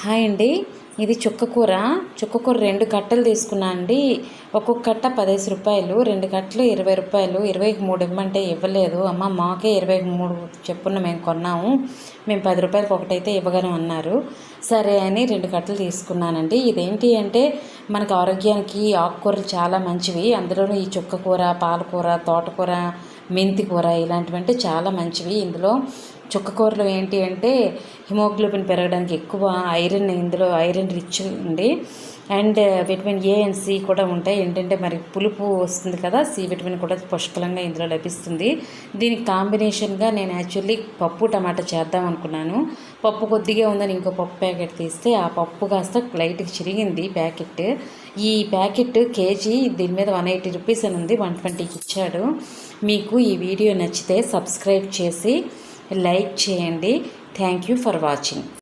Hi అండి. ఇది చుక్కకూర చుక్కకూర రెండు కట్టలు తీసుకున్నా అండి. ఒక్కొక్క కట్ట పదిహేను రూపాయలు రెండు కట్టలు ఇరవై రూపాయలు. ఇరవైకి మూడు ఇవ్వమంటే ఇవ్వలేదు. అమ్మ మాకే ఇరవైకి మూడు చెప్పున మేము కొన్నాము. మేము పది రూపాయలకి ఒకటైతే ఇవ్వగలం అన్నారు. సరే అని రెండు కట్టలు తీసుకున్నానండి. ఇదేంటి అంటే మనకు ఆరోగ్యానికి ఆకుకూరలు చాలా మంచివి. అందులోనూ ఈ చుక్కకూర పాలకూర తోటకూర మెంతి కూర ఇలాంటివంటే చాలా మంచివి. ఇందులో చుక్కకూరలు ఏంటి అంటే హిమోగ్లోబిన్ పెరగడానికి ఎక్కువ ఐరన్ ఇందులో ఐరన్ రిచ్ ఉంది. And vitamin A and C కూడా ఉంటాయి. ఏంటంటే మరి పులుపు వస్తుంది కదా సి విటమిన్ కూడా పుష్కలంగా ఇందులో లభిస్తుంది. దీనికి కాంబినేషన్గా నేను యాక్చువల్లీ పప్పు టమాటా చేద్దాం అనుకున్నాను. పప్పు కొద్దిగా ఉందని ఇంకో పప్పు ప్యాకెట్ తీస్తే ఆ పప్పు కాస్త లైట్గా చిరిగింది ప్యాకెట్. ఈ ప్యాకెట్ కేజీ దీని మీద వన్ ఎయిటీ రూపీస్ అని ఉంది వన్ ట్వంటీకి ఇచ్చాడు. మీకు ఈ వీడియో నచ్చితే సబ్స్క్రైబ్ చేసి లైక్ చేయండి. Thank you for watching.